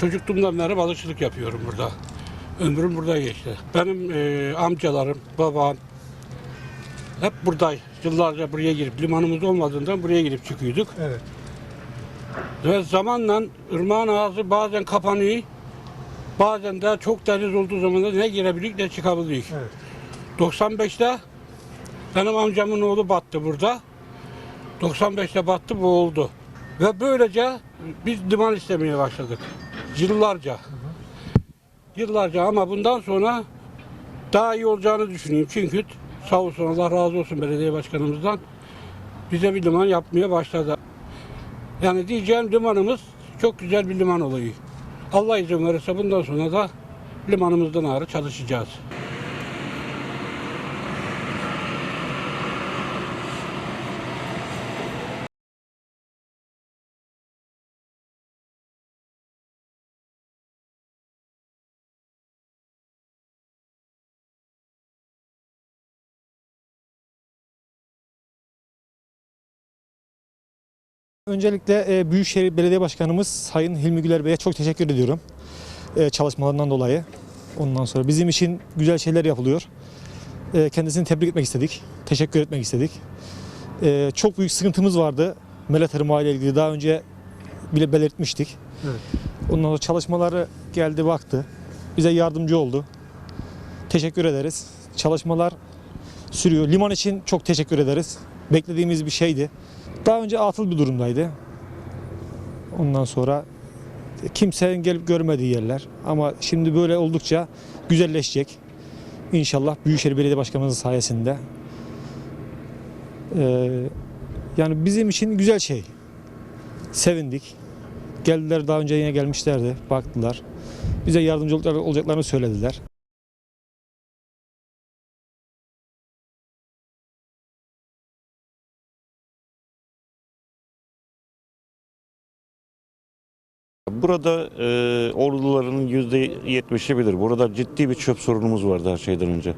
Çocukluğumdan beri balıkçılık yapıyorum burada. Ömrüm burada geçti. Benim e, amcalarım, babam hep burada. Yıllarca buraya girip limanımız olmadığından buraya girip çıkıyorduk. Evet. Ve zamanla ırmağın ağzı bazen kapanıyor. Bazen de çok deniz olduğu zaman da ne girebiliyor ne çıkabiliyor. Evet. 95'te benim amcamın oğlu battı burada. 95'te battı boğuldu. Ve böylece biz liman istemeye başladık. Yıllarca. Yıllarca ama bundan sonra daha iyi olacağını düşünüyorum. Çünkü sağ olsun Allah razı olsun belediye başkanımızdan bize bir liman yapmaya başladı. Yani diyeceğim limanımız çok güzel bir liman oluyor. Allah izin verirse bundan sonra da limanımızdan ağrı çalışacağız. Öncelikle e, Büyükşehir Belediye Başkanımız Sayın Hilmi Güler Bey'e çok teşekkür ediyorum. E, çalışmalarından dolayı. Ondan sonra bizim için güzel şeyler yapılıyor. E, kendisini tebrik etmek istedik. Teşekkür etmek istedik. E, çok büyük sıkıntımız vardı. Melet Irmağı ile ilgili daha önce bile belirtmiştik. Evet. Ondan sonra çalışmaları geldi baktı. Bize yardımcı oldu. Teşekkür ederiz. Çalışmalar sürüyor. Liman için çok teşekkür ederiz. Beklediğimiz bir şeydi. Daha önce atıl bir durumdaydı. Ondan sonra kimsenin gelip görmediği yerler. Ama şimdi böyle oldukça güzelleşecek. İnşallah Büyükşehir Belediye Başkanımızın sayesinde. Ee, yani bizim için güzel şey. Sevindik. Geldiler daha önce yine gelmişlerdi. Baktılar. Bize yardımcı olacaklar- olacaklarını söylediler. Burada e, orduların yüzde yetmişi bilir. Burada ciddi bir çöp sorunumuz vardı her şeyden önce.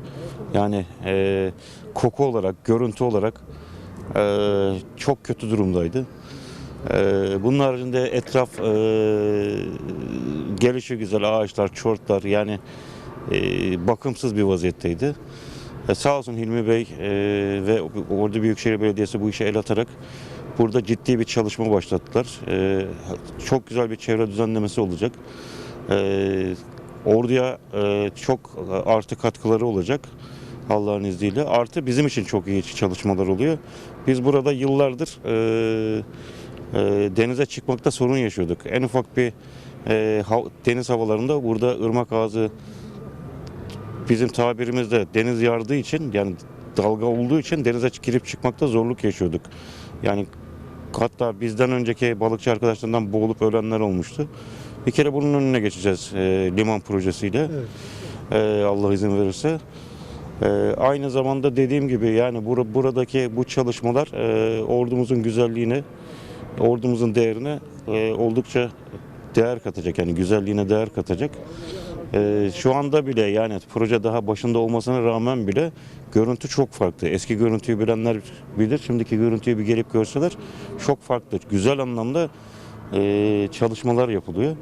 Yani e, koku olarak, görüntü olarak e, çok kötü durumdaydı. E, bunun haricinde etraf e, gelişi güzel ağaçlar, çortlar yani e, bakımsız bir vaziyetteydi. E, sağ olsun Hilmi Bey e, ve Ordu Büyükşehir Belediyesi bu işe el atarak burada ciddi bir çalışma başlattılar. E, çok güzel bir çevre düzenlemesi olacak. E, orduya e, çok artı katkıları olacak Allah'ın izniyle. Artı bizim için çok iyi çalışmalar oluyor. Biz burada yıllardır e, e, denize çıkmakta sorun yaşıyorduk. En ufak bir deniz havalarında burada ırmak ağzı bizim tabirimizde deniz yardığı için yani dalga olduğu için denize girip çıkmakta zorluk yaşıyorduk. Yani hatta bizden önceki balıkçı arkadaşlarından boğulup ölenler olmuştu. Bir kere bunun önüne geçeceğiz e, liman projesiyle. E, Allah izin verirse. E, aynı zamanda dediğim gibi yani bura- buradaki bu çalışmalar e, ordumuzun güzelliğine, ordumuzun değerine e, oldukça değer katacak. Yani güzelliğine değer katacak. Ee, şu anda bile yani proje daha başında olmasına rağmen bile görüntü çok farklı. Eski görüntüyü bilenler bilir. Şimdiki görüntüyü bir gelip görseler çok farklı. Güzel anlamda e, çalışmalar yapılıyor.